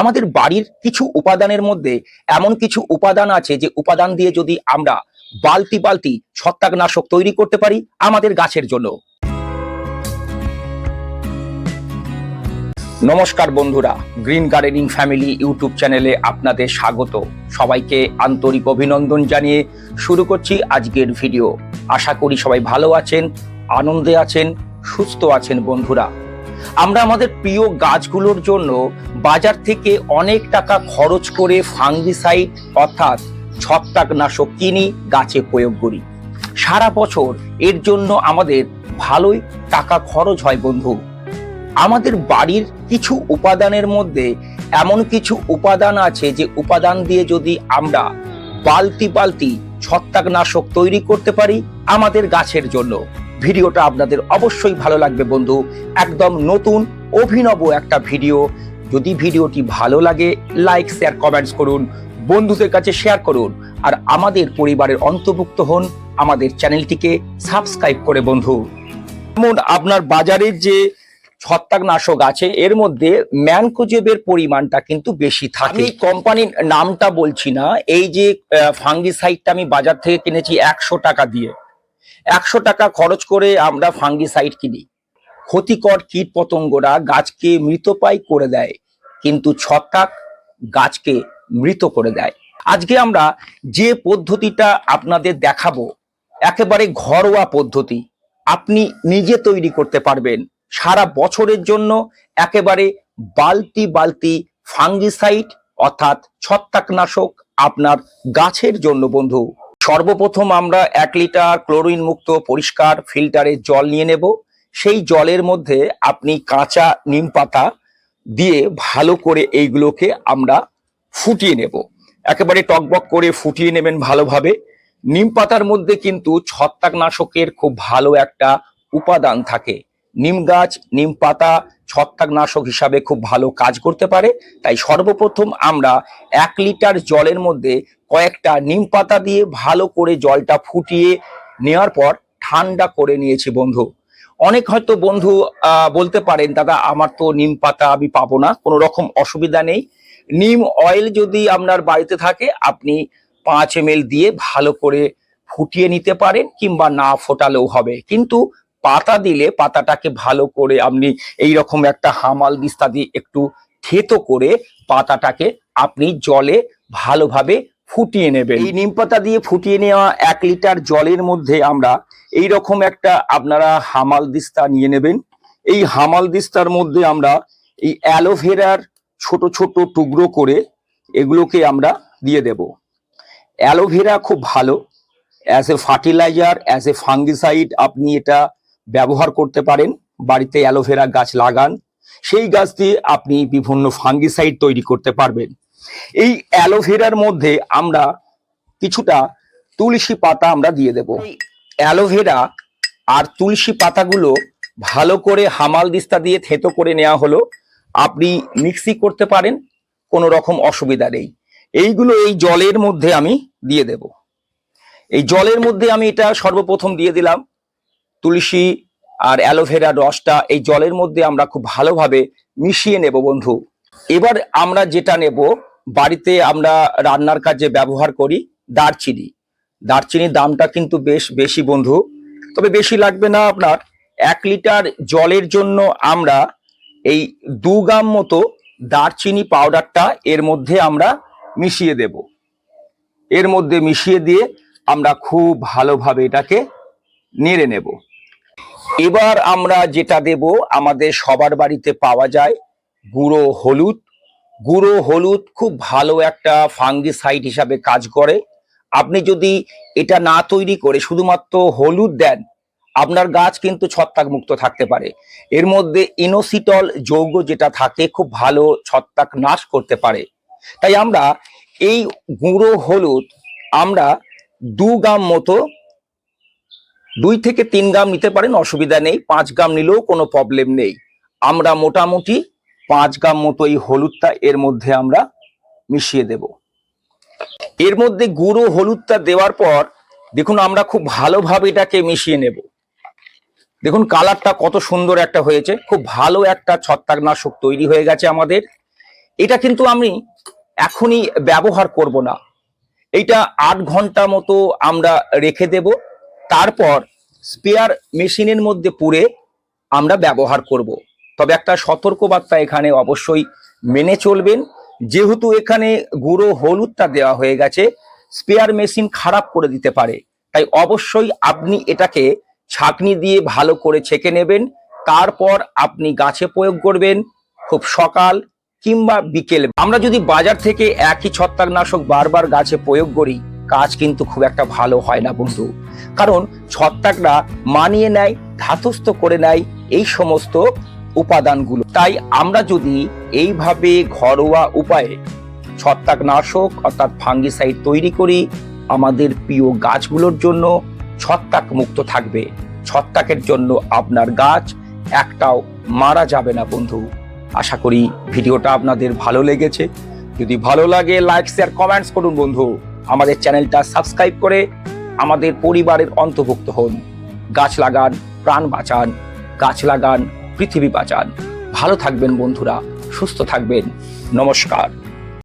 আমাদের বাড়ির কিছু উপাদানের মধ্যে এমন কিছু উপাদান আছে যে উপাদান দিয়ে যদি আমরা বালতি বালতি ছত্রাকনাশক তৈরি করতে পারি আমাদের গাছের জন্য। নমস্কার বন্ধুরা, গ্রিন গার্ডেনিং ফ্যামিলি ইউটিউব চ্যানেলে আপনাদের স্বাগত। সবাইকে আন্তরিক অভিনন্দন জানিয়ে শুরু করছি আজকের ভিডিও। আশা করি সবাই ভালো আছেন, আনন্দে আছেন, সুস্থ আছেন বন্ধুরা। আমরা আমাদের প্রিয় গাছগুলোর জন্য বাজার থেকে অনেক টাকা খরচ করে ফাঙ্গিসাইড, অর্থাৎ ছত্রাকনাশক কিনি, গাছে প্রয়োগ করি। সারা বছর এর জন্য আমাদের ভালোই টাকা খরচ হয় বন্ধু। আমাদের বাড়ির কিছু উপাদানের মধ্যে এমন কিছু উপাদান আছে যে উপাদান দিয়ে যদি আমরা বালতি বালতি ছত্রাকনাশক তৈরি করতে পারি আমাদের গাছের জন্য। ভিডিওটা আপনাদের অবশ্যই ভালো লাগবে বন্ধু। একদম নতুন, অভিনব একটা ভিডিও। যদি ভিডিওটি ভালো লাগে লাইক শেয়ার কমেন্টস করুন, বন্ধুদের কাছে শেয়ার করুন। আর আমাদের পরিবারের অন্তর্ভুক্ত হন আমাদের চ্যানেলটিকে সাবস্ক্রাইব করে বন্ধু। যেমন আপনার বাজারের যে ছত্রাকনাশক আছে, এর মধ্যে ম্যানকোজেবের পরিমাণটা কিন্তু বেশি থাকে। আমি কোম্পানির নামটা বলছি না, এই যে ফাঙ্গিসাইডটা আমি বাজার থেকে কিনেছি একশো টাকা দিয়ে। একশো টাকা খরচ করে আমরা ফাঙ্গিসাইড কিনি। ক্ষতিকর কীট পতঙ্গরা গাছকে মৃতপায় করে দেয়, কিন্তু ছত্রাক গাছকে মৃত করে দেয়। আজকে আমরা যে পদ্ধতিটা আপনাদের দেখাবো, একেবারে ঘরোয়া পদ্ধতি। আপনি নিজে তৈরি করতে পারবেন। সারা বছরের জন্য একেবারে বালতি বালতি ফাঙ্গিসাইড, অর্থাৎ ছত্রাকনাশক আপনার গাছের জন্য, বন্ধু। সর্বপ্রথম আমরা এক লিটার ক্লোরিন মুক্ত পরিষ্কার ফিল্টারের জল নিয়ে নেব। সেই জলের মধ্যে আপনি কাঁচা নিম পাতা দিয়ে ভালো করে এইগুলোকে আমরা ফুটিয়ে নেব। একেবারে টকবক করে ফুটিয়ে নেবেন ভালোভাবে। নিম পাতার মধ্যে কিন্তু ছত্রাকনাশকের খুব ভালো একটা উপাদান থাকে। নিম গাছ, নিম পাতা ছত্রাকনাশক হিসাবে খুব ভালো কাজ করতে পারে। তাই সর্বপ্রথম আমরা এক লিটার জলের মধ্যে কয়েকটা নিম পাতা দিয়ে ভালো করে জলটা ফুটিয়ে নেওয়ার পর ঠান্ডা করে নিয়েছি বন্ধু। অনেক হয়তো বন্ধু বলতে পারেন, দাদা, আমার তো নিম পাতা আমি পাবো না, কোনো রকম অসুবিধা নেই। নিম অয়েল যদি আপনার বাড়িতে থাকে, আপনি পাঁচ এম দিয়ে ভালো করে ফুটিয়ে নিতে পারেন কিংবা না ফোটালেও হবে। কিন্তু পাতা দিলে পাতাটাকে ভালো করে আপনি এই রকম একটা হামাল দিস্তা দিয়ে একটু থেতো করে পাতাটাকে আপনি জলে ভালোভাবে ফুটিয়ে নেবেন। এই নিম পাতা দিয়ে ফুটিয়ে নেওয়া এক লিটার জলের মধ্যে আমরা এই রকম একটা আপনারা হামাল দিস্তা নিয়ে নেবেন। এই হামাল দিস্তার মধ্যে আমরা এই অ্যালোভেরার ছোট ছোট টুকরো করে এগুলোকে আমরা দিয়ে দেব। অ্যালোভেরা খুব ভালো। As a fertiliser, as a fungicide আপনি এটা ব্যবহার করতে পারেন বাড়িতে অ্যালোভেরা গাছ লাগান সেই গাছ দিয়ে আপনি বিভিন্ন ফাঙ্গিসাইড তৈরি করতে পারবেন। এই অ্যালোভেরার মধ্যে আমরা কিছুটা তুলসী পাতা আমরা দিয়ে দেব। অ্যালোভেরা আর তুলসী পাতাগুলো ভালো করে হামাল দিস্তা দিয়ে থেতো করে নেওয়া হলো। আপনি মিক্সি করতে পারেন কোনো রকম অসুবিধা নেই। এইগুলো এই জলের মধ্যে আমি দিয়ে দেব। এই জলের মধ্যে আমি এটা সর্বপ্রথম দিয়ে দিলাম। তুলসী আর অ্যালোভেরা রসটা এই জলের মধ্যে আমরা খুব ভালোভাবে মিশিয়ে নেব, বন্ধু। এবার আমরা যেটা নেব, বাড়িতে আমরা রান্নার কাজে ব্যবহার করি দারচিনি। দারচিনির দামটা কিন্তু বেশ বেশি, বন্ধু। তবে বেশি লাগবে না আপনার। এক লিটার জলের জন্য আমরা এই দু গ্রাম মতো দারচিনি পাউডারটা এর মধ্যে আমরা মিশিয়ে দেব। এর মধ্যে মিশিয়ে দিয়ে আমরা খুব ভালোভাবে এটাকে নেড়ে নেব। এবার আমরা যেটা দেব, আমাদের সবার বাড়িতে পাওয়া যায় গুঁড়ো হলুদ। গুঁড়ো হলুদ খুব ভালো একটা ফাঙ্গিসাইড হিসাবে কাজ করে। আপনি যদি এটা না তৈরি করে শুধুমাত্র হলুদ দেন, আপনার গাছ কিন্তু ছত্রাক মুক্ত থাকতে পারে। এর মধ্যে ইনোসিটল যৌগ যেটা থাকে খুব ভালো ছত্রাক নাশ করতে পারে। তাই আমরা এই গুঁড়ো হলুদ আমরা দু গ্রাম মতো দুই থেকে তিন গ্রাম নিতে পারেন, অসুবিধা নেই। পাঁচ গ্রাম নিলেও কোনো প্রবলেম নেই। আমরা মোটামুটি পাঁচ গ্রাম মতো এই হলুদটা এর মধ্যে আমরা মিশিয়ে দেব। এর মধ্যে গুঁড়ো হলুদটা দেওয়ার পর, দেখুন আমরা খুব ভালোভাবে এটাকে মিশিয়ে নেব। দেখুন কালারটা কত সুন্দর একটা হয়েছে। খুব ভালো একটা ছত্রাকনাশক তৈরি হয়ে গেছে আমাদের। এটা কিন্তু আমি এখনই ব্যবহার করব না। এইটা আট ঘণ্টা মতো আমরা রেখে দেব। তারপর স্পেয়ার মেশিনের মধ্যে পুরে আমরা ব্যবহার করব। তবে একটা সতর্কবার্তা এখানে অবশ্যই মেনে চলবেন। যেহেতু এখানে গুঁড়ো হলুদটা দেওয়া হয়ে গেছে স্পেয়ার মেশিন খারাপ করে দিতে পারে। তাই অবশ্যই আপনি এটাকে ছাঁকনি দিয়ে ভালো করে ছেঁকে নেবেন। তারপর আপনি গাছে প্রয়োগ করবেন খুব সকাল কিংবা বিকেল। আমরা যদি বাজার থেকে একই ছত্রাকনাশক বারবার গাছে প্রয়োগ করি কাজ কিন্তু খুব একটা ভালো হয় না বন্ধু। কারণ ছত্রাকরা মানিয়ে নেয়, ধাতস্থ করে নেয় এই সমস্ত উপাদানগুলো। তাই আমরা যদি এইভাবে ঘরোয়া উপায়ে ছত্রাকনাশক অর্থাৎ ফাঙ্গিসাইড তৈরি করি, আমাদের প্রিয় গাছগুলোর জন্য ছত্রাক মুক্ত থাকবে। ছত্রাকের জন্য আপনার গাছ একটাও মারা যাবে না বন্ধু। আশা করি ভিডিওটা আপনাদের ভালো লেগেছে। যদি ভালো লাগে লাইক শেয়ার কমেন্টস করুন বন্ধু। আমাদের চ্যানেলটা সাবস্ক্রাইব করে আমাদের পরিবারের অন্তর্ভুক্ত হন। গাছ লাগান, প্রাণ বাঁচান, গাছ লাগান, পৃথিবী বাঁচান। ভালো থাকবেন বন্ধুরা, সুস্থ থাকবেন। নমস্কার।